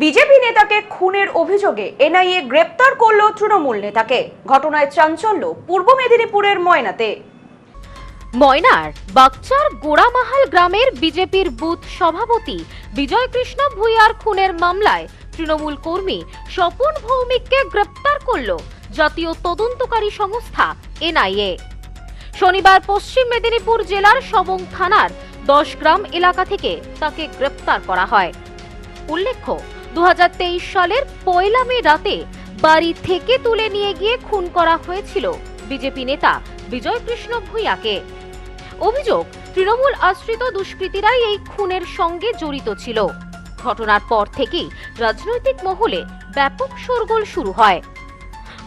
BJP নেতাকে খুনের অভিযোগে এনআইএ গ্রেপ্তার করল তৃণমূল নেতাকে। ঘটনায় চাঞ্চল্য পূর্ব মেদিনীপুরের ময়নাতে। ময়নার বাকচার গোড়ামাহাল গ্রামের বিজেপির বুথ সভাপতি বিজয় কৃষ্ণ ভূঁইয়ার খুনের মামলায় তৃণমূল কর্মী স্বপন ভৌমিককে গ্রেপ্তার করল জাতীয় তদন্তকারী সংস্থা এনআইএ। শনিবার পশ্চিম মেদিনীপুর জেলার সবং থানার দশ গ্রাম এলাকা থেকে তাকে গ্রেপ্তার করা হয়। উল্লেখ্য দু হাজার তেইশ সালের পয়লা মে রাতে বাড়ি থেকে তুলে নিয়ে গিয়ে খুন করা হয়েছিল বিজেপি নেতা বিজয় কৃষ্ণ ভূঁইয়াকে। অভিযোগ, তৃণমূল আশ্রিত দুষ্কৃতীরাই এই খুনের সঙ্গে জড়িত ছিল। ঘটনার পর থেকেই রাজনৈতিক মহলে ব্যাপক শোরগোল শুরু হয়।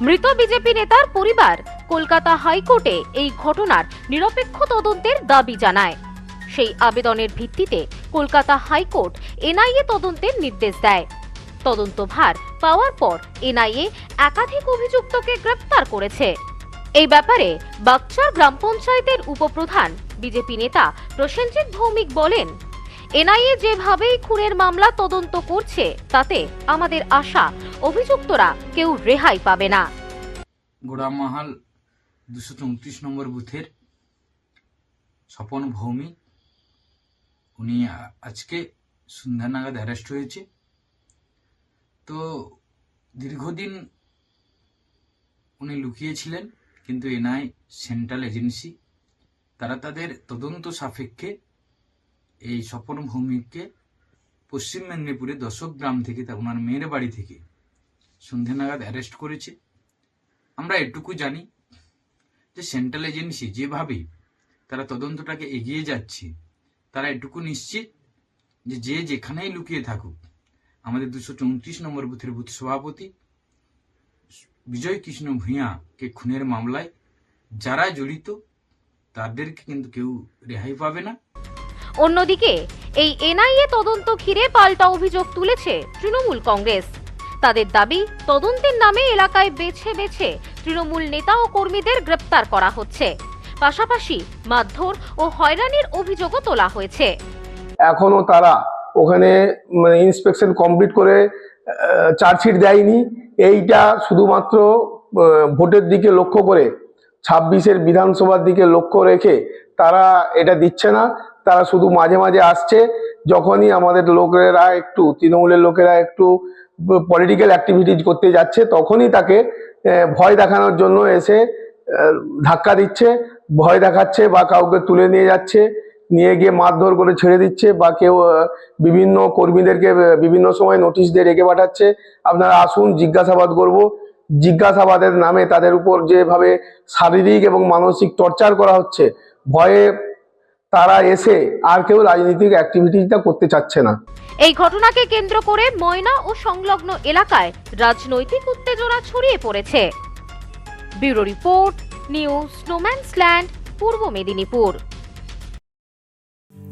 মৃত বিজেপি নেতার পরিবার কলকাতা হাইকোর্টে এই ঘটনার নিরপেক্ষ তদন্তের দাবি জানায়। সেই আবেদনের ভিত্তিতে কলকাতা হাইকোর্ট এনআইএ তদন্তের নির্দেশ দেয়। তদন্তভার পাওয়ার পর এনআইএ একাধিক অভিযুক্তকে গ্রেপ্তার করেছে। এই ব্যাপারে বাগচার গ্রাম পঞ্চায়েতের উপপ্রধান বিজেপি নেতা প্রসেনজিৎ ভৌমিক বলেন, এনআইএ যেভাবেই খুনের মামলা তদন্ত করছে, তাতে আমাদের আশা, অভিযুক্তরা কেউ রেহাই পাবে না। গোড়ামাহাল দুশো চৌত্রিশ নম্বর বুথের স্বপন ভৌমিক, উনি আজকে সন্ধ্যা নাগাদ অ্যারেস্ট হয়েছে। তো দীর্ঘদিন উনি লুকিয়েছিলেন, কিন্তু এনআই সেন্ট্রাল এজেন্সি, তারা তাদের তদন্ত সাপেক্ষে এই স্বপন ভৌমিককে পশ্চিম মেদিনীপুরে দশক গ্রাম থেকে তা ওনার মেয়ের বাড়ি থেকে সন্ধে নাগাদ অ্যারেস্ট করেছে। আমরা এটুকু জানি যে সেন্ট্রাল এজেন্সি যেভাবে তারা তদন্তটাকে এগিয়ে যাচ্ছে, তারা এটুকু নিশ্চিত যে যে যেখানেই লুকিয়ে থাকুক আমাদের দুশো চৌত্রিশ নম্বর বুথের বুথ সভাপতি বিজয় কৃষ্ণ ভূঁইয়াকে খুনের মামলায় যারা জড়িত তাদেরকে কিন্তু কেউ রেহাই পাবে না। অন্যদিকে এই এনআইএ তদন্ত ঘিরে পাল্টা অভিযোগ তুলেছে তৃণমূল কংগ্রেস। তাদের দাবি তদন্তের নামে এলাকায় বেছে বেছে তৃণমূল নেতা ও কর্মীদের গ্রেপ্তার করা হচ্ছে। পাশাপাশি মারধর ও হয়রানির অভিযোগও তোলা হয়েছে। এখনও তারা ওখানে মানে ইন্সপেকশন কমপ্লিট করে চার্জশিট দেয়নি। এইটা শুধুমাত্র ভোটের দিকে লক্ষ্য করে, ছাব্বিশের বিধানসভার দিকে লক্ষ্য রেখে তারা এটা দিচ্ছে না। তারা শুধু মাঝে মাঝে আসছে, যখনই আমাদের লোকেরা একটু, তৃণমূলের লোকেরা একটু পলিটিক্যাল অ্যাক্টিভিটিজ করতে যাচ্ছে, তখনই তাকে ভয় দেখানোর জন্য এসে ধাক্কা দিচ্ছে, ভয় দেখাচ্ছে বা কাউকে তুলে নিয়ে যাচ্ছে। নিয়ে গিয়ে মারধর করে ছেড়ে দিচ্ছে বা কেউ বিভিন্ন কর্মীদেরকে বিভিন্ন সময় নোটিশ দিয়ে রেখে পাঠাচ্ছে। আপনারা আসুন, জিজ্ঞাসাবাদ করব। জিজ্ঞাসাবাদের নামে তাদের উপর যেভাবে শারীরিক এবং মানসিক টর্চার করা হচ্ছে, ভয়ে তারা এসে আর কেউ রাজনৈতিক অ্যাক্টিভিটিটা করতে চাচ্ছে না। এই ঘটনাকে কেন্দ্র করে ময়না ও সংলগ্ন এলাকায় রাজনৈতিক উত্তেজনা ছড়িয়ে পড়েছে। Bureau report, news snowman's land Purba Medinipur.